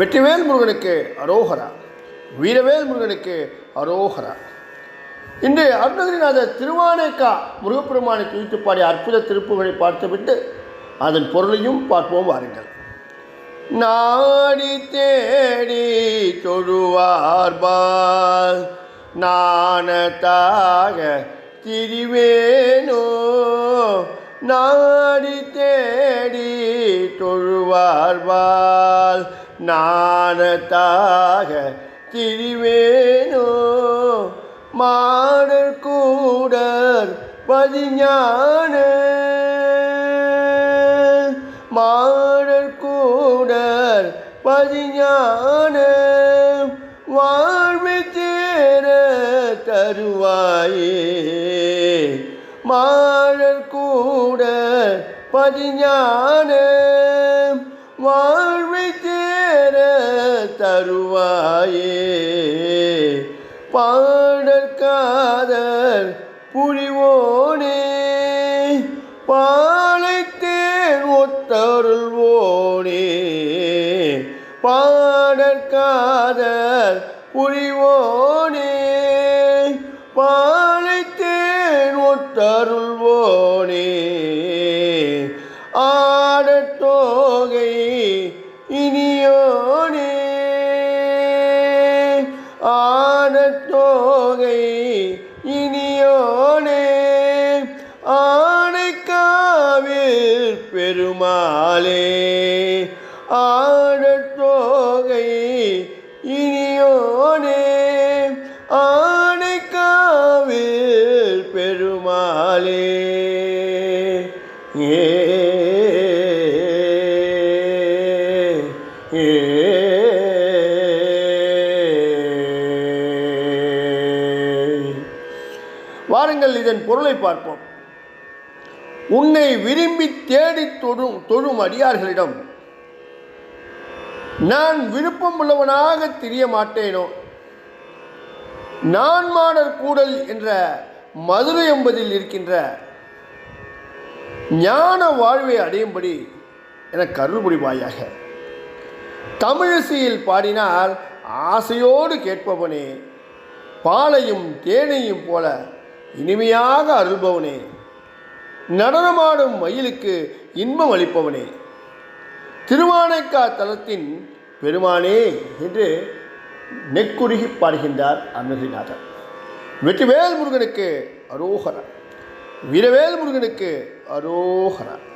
வெற்றிவேல் முருகனுக்கு அரோகரா வீரவேல் முருகனுக்கு அரோகரா. இன்று அருணகிரிநாதர் திருவானைக்கா முருகப்பெருமானை துதித்து பாடிய அற்புத திருப்புகளை பார்த்துவிட்டு அதன் பொருளையும் பார்ப்போம் வாருங்கள். நாடி தேடி தொழுவார்பால் நாணத்தாக திரிவேனோ நாடி தேடி தொழுவார்பால் நாணத்தாக திரிவேனோ மாடர் கூடர் பதிஞான மாடர் கூடர் பதிஞான வாழ்வு தேர தருவாயே. மாடர் கூட பதிஞான தருவாயே. பாடற்காதல் புரிவோனே. பாலைத்தேன் ஒத்தருள்வோனே. பாடற்காதல் புரிவோனே. பாலைத்தேன் ஒத்தருள்வோனே. ஆடத்தோகை இனியோனே. ஆனத்தோகை இனியோனே. ஆனைக்காவில் பெருமாளே ஆடத்தோகை இனியோனே. ஆனைக்காவில் பெருமாளே ஏ வாருங்கள் இதன் பொருளை பார்ப்போம். உன்னை விரும்பி தேடி தொழும் தொழும் அடியார்களிடம் நான் விருப்பம் உள்ளவனாக தெரிய மாட்டேனோ? நான் மாடர் கூடல் என்ற மதுரை என்பதில் இருக்கின்ற ஞான வாழ்வை அடையும்படி என கருள் புரிவாயாக. தமிழிசையில் பாடினால் ஆசையோடு கேட்பவனே பாலையும் தேனையும் போல இனிமையாக அருள்பவனே. நடனமாடும் மயிலுக்கு இன்பம் அளிப்பவனே. திருவானைக்கா தலத்தின் பெருமானே என்று நெக்குருகி பாடுகின்றார் அருணகிரிநாதர் வெற்றிவேல் முருகனுக்கு அரோகரா. வீரவேல் முருகனுக்கு அரோகரா.